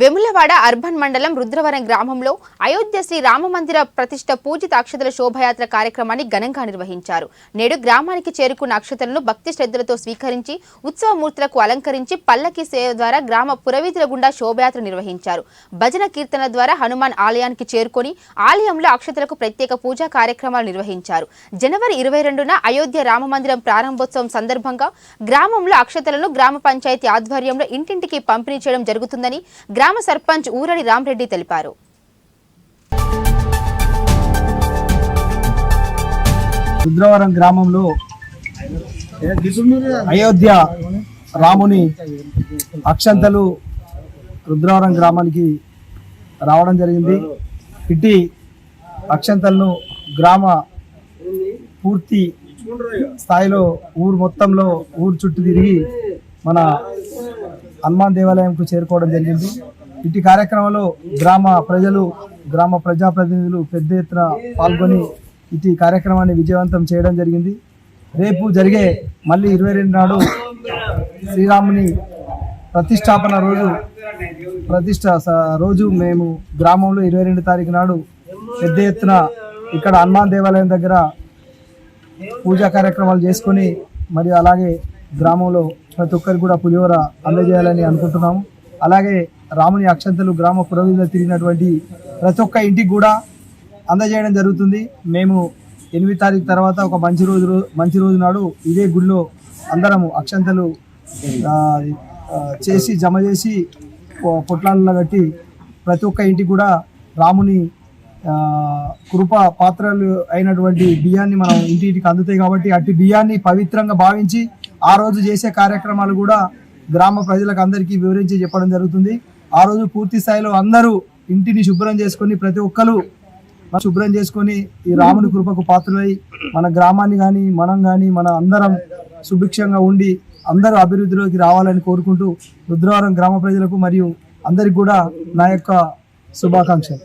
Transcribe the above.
Vemulawada urban మండలం రుద్రవరం గ్రామంలో అయోధ్య శ్రీ రామమందిర ప్రతిష్ట పూజిత అక్షతల శోభయాత్ర కార్యక్రమాన్ని ఘనంగా నిర్వహించారు. నేడు గ్రామానికి చేరుకున్న అక్షతలను భక్తి శ్రద్ధలతో స్వీకరించి ఉత్సవమూర్తులకు అలంకరించి పల్లకి సేవ ద్వారా గ్రామ పురవీధుల గుండా శోభయాత్ర నిర్వహించారు. భజన కీర్తన ద్వారా హనుమాన్ ఆలయానికి చేరుకొని ఆలయంలో అక్షతలకు ప్రత్యేక పూజా కార్యక్రమాలు నిర్వహించారు. జనవరి ఇరవై రెండున అయోధ్య రామమందిరం ప్రారంభోత్సవం సందర్భంగా గ్రామంలో అక్షతలను గ్రామ పంచాయతీ ఆధ్వర్యంలో ఇంటింటికి పంపిణీ చేయడం జరుగుతుందని గ్రామ గ్రామ సర్పంచ్ ఊరడి రామరెడ్డి తెలిపారు. రుద్రవరం గ్రామంలో అయోధ్య రాముని అక్షంతలు రుద్రవరం గ్రామానికి రావడం జరిగింది. ఇట్టి అక్షంతలను గ్రామ పూర్తి స్థాయిలో ఊరు మొత్తంలో ఊరు చుట్టూ తిరిగి మన హనుమాన్ దేవాలయంకు చేరుకోవడం జరిగింది. ఇటు కార్యక్రమంలో గ్రామ ప్రజలు గ్రామ ప్రజాప్రతినిధులు పెద్ద ఎత్తున పాల్గొని ఇటు కార్యక్రమాన్ని విజయవంతం చేయడం జరిగింది. రేపు జరిగే మళ్ళీ ఇరవై రెండు నాడు శ్రీరాముని ప్రతిష్టాపన రోజు ప్రతిష్ట స- రోజు మేము గ్రామంలో ఇరవై రెండు తారీఖు నాడు పెద్ద ఎత్తున ఇక్కడ హనుమాన్ దేవాలయం దగ్గర పూజా కార్యక్రమాలు చేసుకొని మరియు అలాగే గ్రామంలో ప్రతి ఒక్కరికి కూడా పులిహోర అందజేయాలని అనుకుంటున్నాము. అలాగే రాముని అక్షంతలు గ్రామ పురోగతిలో తిరిగినటువంటి ప్రతి ఒక్క ఇంటికి కూడా అందజేయడం జరుగుతుంది. మేము ఎనిమిది తారీఖు తర్వాత ఒక మంచి రోజు మంచి రోజు నాడు ఇదే గుడిలో అందరము అక్షంతలు చేసి జమ చేసి పొట్లాలలో కట్టి ప్రతి ఒక్క ఇంటికి కూడా రాముని కృప పాత్రలు అయినటువంటి బియ్యాన్ని మనం ఇంటింటికి అందుతాయి కాబట్టి అట్టి బియ్యాన్ని పవిత్రంగా భావించి ఆ రోజు చేసే కార్యక్రమాలు కూడా గ్రామ ప్రజలకు అందరికీ వివరించి చెప్పడం జరుగుతుంది. ఆ రోజు పూర్తి స్థాయిలో అందరూ ఇంటిని శుభ్రం చేసుకొని ప్రతి ఒక్కరు శుభ్రం చేసుకొని ఈ రాముని కృపకు పాత్రలై మన గ్రామాన్ని కానీ మనం కానీ మన అందరం సుభిక్షంగా ఉండి అందరూ అభివృద్ధిలోకి రావాలని కోరుకుంటూ రుద్రవరం గ్రామ ప్రజలకు మరియు అందరికి కూడా నా యొక్క శుభాకాంక్షలు.